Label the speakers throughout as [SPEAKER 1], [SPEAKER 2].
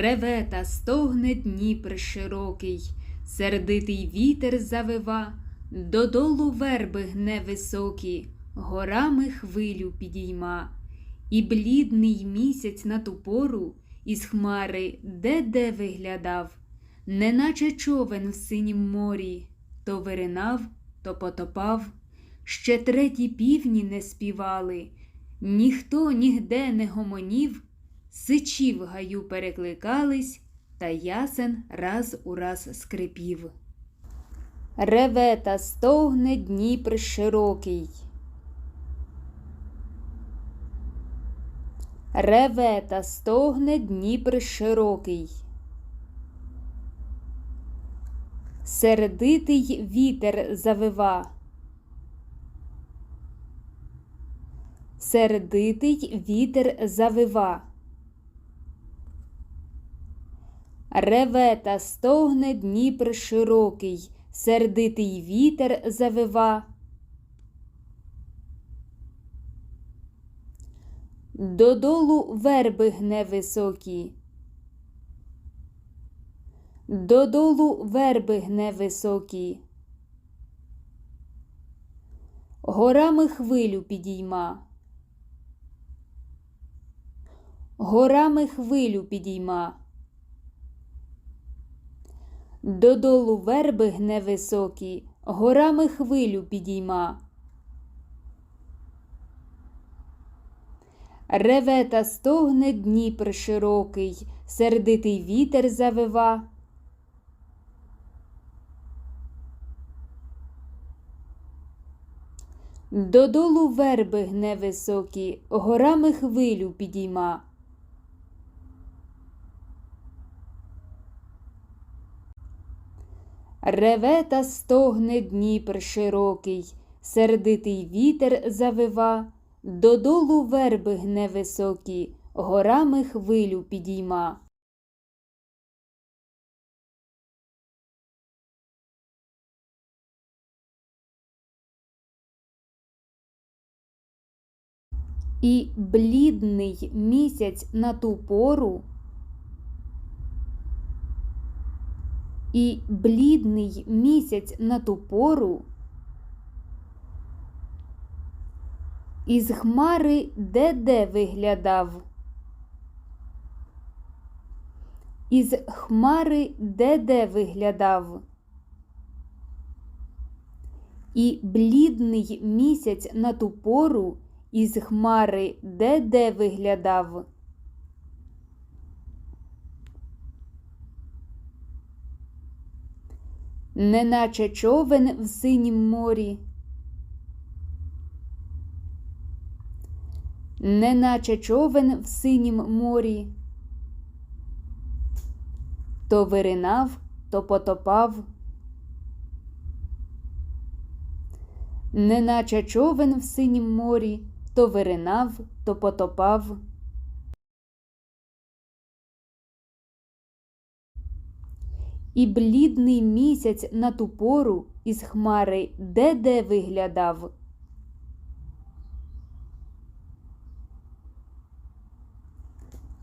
[SPEAKER 1] Реве та стогне Дніпр широкий, сердитий вітер завива, додолу верби гне високі, горами хвилю підійма, і блідний місяць на ту пору із хмари де-де виглядав, неначе човен в синім морі, то виринав, то потопав, ще треті півні не співали, ніхто нігде не гомонів. Сичі в гаю перекликались, та ясен раз у раз скрипів. Реве та стогне Дніпр широкий. Реве та стогне Дніпр широкий. Сердитий вітер завива. Сердитий вітер завива. Реве та стогне Дніпр широкий, сердитий вітер завива. Додолу верби гне високі. Додолу верби гне високі. Горами хвилю підійма. Горами хвилю підійма. Додолу верби гне високі, горами хвилю підійма. Реве та стогне Дніпр широкий, сердитий вітер завива. Додолу верби гне високі, горами хвилю підійма. Реве та стогне Дніпр широкий, сердитий вітер завива, додолу верби гне високі, горами хвилю підійма. І блідний місяць на ту пору і блідний місяць на ту пору, із хмари де-де виглядав, із хмари де-де виглядав, і блідний місяць на ту пору із хмари де-де виглядав. Неначе човен в синім морі, неначе човен в синім морі, то виринав, то потопав, неначе човен в синім морі, то виринав, то потопав. І блідний місяць на ту пору із хмари де-де виглядав.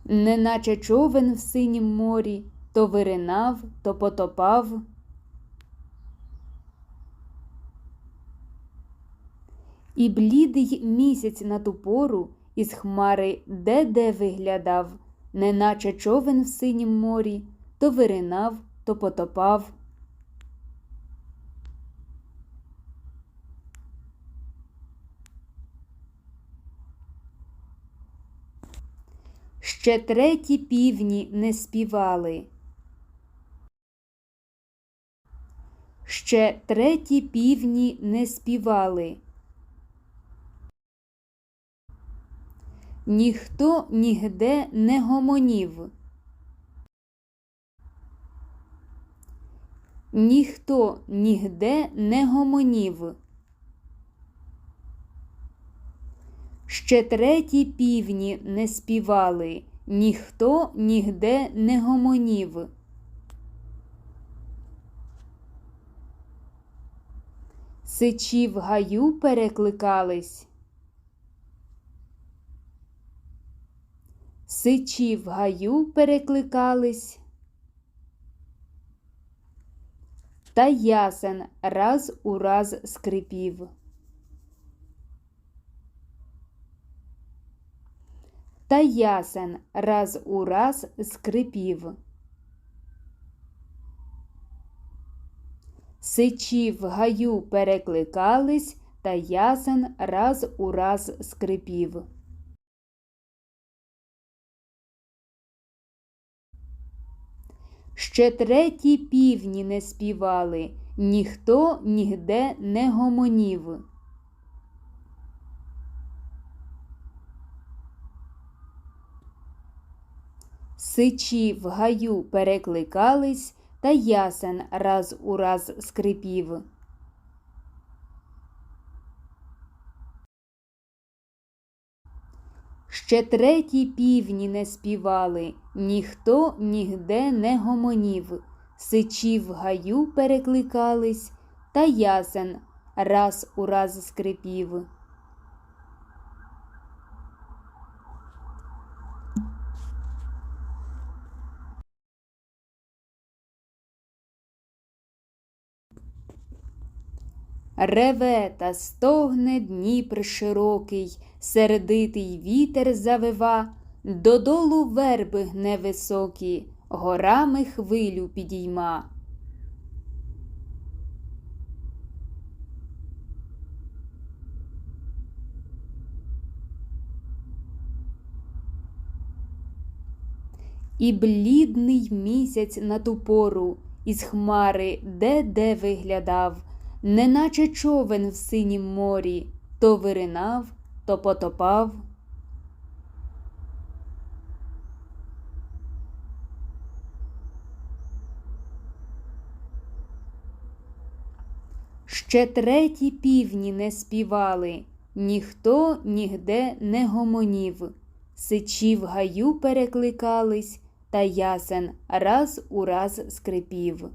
[SPEAKER 1] Неначе човен в синім морі, то виринав, то потопав. І блідий місяць на ту пору із хмари де-де виглядав, неначе човен в синім морі, то виринав, то потопав. Ще треті півні не співали. Ще треті півні не співали. Ніхто нігде не гомонів. Ніхто нігде не гомонів. Ще треті півні не співали, ніхто нігде не гомонів. Сичі в гаю перекликались. сичі в гаю перекликались. Та ясен раз у раз скрипів. Та ясен раз у раз скрипів. Сичі в гаю перекликались, та ясен раз у раз скрипів. Ще треті півні не співали, ніхто нігде не гомонів. Сичі в гаю перекликались, та ясен раз у раз скрипів. Ще треті півні не співали, ніхто нігде не гомонів, сичі в гаю перекликались, та ясен раз у раз скрипів. Реве та стогне Дніпр широкий, сердитий вітер завива, додолу верби гне високі, горами хвилю підійма. І блідний місяць на ту пору із хмари де-де виглядав, неначе човен в синім морі, то виринав, то потопав. Ще треті півні не співали, ніхто нігде не гомонів, сичі в гаю перекликались, та ясен раз у раз скрипів.